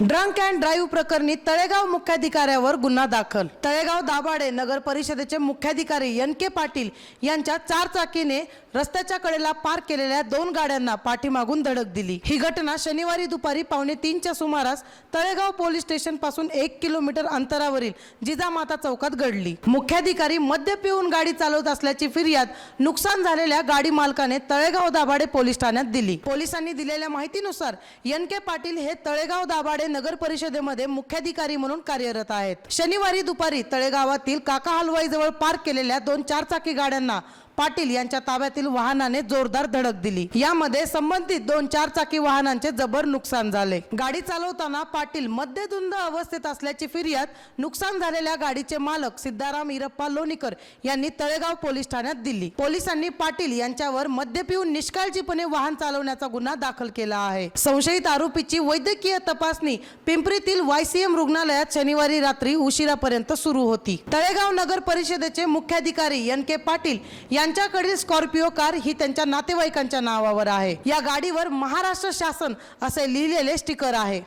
Drunk and drive प्रकरणी तळेगाव मुख्याधिकाऱ्यावर गुन्हा दाखल. तळेगाव दाभाडे नगर परिषदेचे मुख्याधिकारी एन के पाटील यांच्या चारचाकीने रस्त्याच्या कडेला पार्क केलेल्या दोन गाड्यांना पाठीमागून धडक दिली. ही घटना शनिवारी दुपारी पावणे तीनच्या सुमारास तळेगाव पोलीस स्टेशनपासून एक किलोमीटर अंतरावरील जिजामाता चौकात घडली. मुख्याधिकारी मद्य पिऊन गाडी चालवत असल्याची फिर्याद नुकसान झालेल्या गाडी मालकाने तळेगाव दाभाडे पोलीस ठाण्यात दिली. पोलिसांनी दिलेल्या माहितीनुसार एन के पाटील हे तळेगाव दाभाडे नगर परिषदेमध्ये मुख्याधिकारी म्हणून कार्यरत आहेत. शनिवारी दुपारी तळेगावातील काका हलवाई जवळ पार्क केलेल्या दोन चारचाकी गाड्यांना पाटील यांच्या ताब्यातील वाहनाने जोरदार धडक दिली. यामध्ये संबंधित दोन चार चाकी वाहनांचे जबर नुकसान झाले. गाडी चालवताना पाटील मद्यधुंद अवस्थेत असल्याची फिर्याद नुकसान झालेल्या गाडीचे मालक सिद्धाराम इरप्पा लोणीकर यांनी तळेगाव पोलीस ठाण्यात दिली. पोलिसांनी पाटील यांच्यावर मद्य पिऊन निष्काळजीपणे वाहन चालवण्याचा गुन्हा दाखल केला आहे. संशयित आरोपीची वैद्यकीय तपासणी पिंपरीतील वायसीएम रुग्णालयात शनिवारी रात्री उशिरापर्यंत सुरू होती. तळेगाव नगर परिषदेचे मुख्याधिकारी एन के पाटील त्यांच्याकडील स्कॉर्पिओ कार ही त्यांच्या नातेवाईकांच्या नावावर आहे. या गाडीवर महाराष्ट्र शासन असे लिहिलेले स्टिकर आहे.